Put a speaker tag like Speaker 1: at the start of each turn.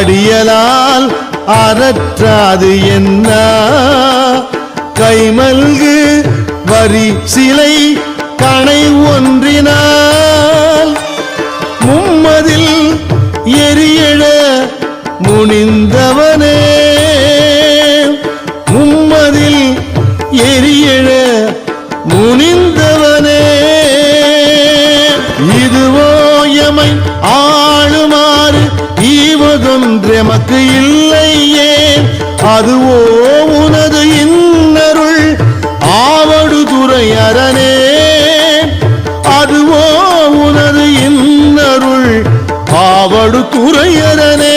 Speaker 1: அடியலால் அறற்றாது என்ன? கைமல்கு வரி சிலை கணை ஒன்றினால் மும்மதில் எரியழ முனிந்தவனே. மும்மதில் எரியழ முனிந்தவனே. இதுவோ எமை ஆளுமாறு என்பதொன்றெமக்கு இல்லையே. அதுவோ உனது இன்னருள் ஆவடு துறை அரணே அதுவோ உனது இன்னருள் ஆவடு துறை அரணே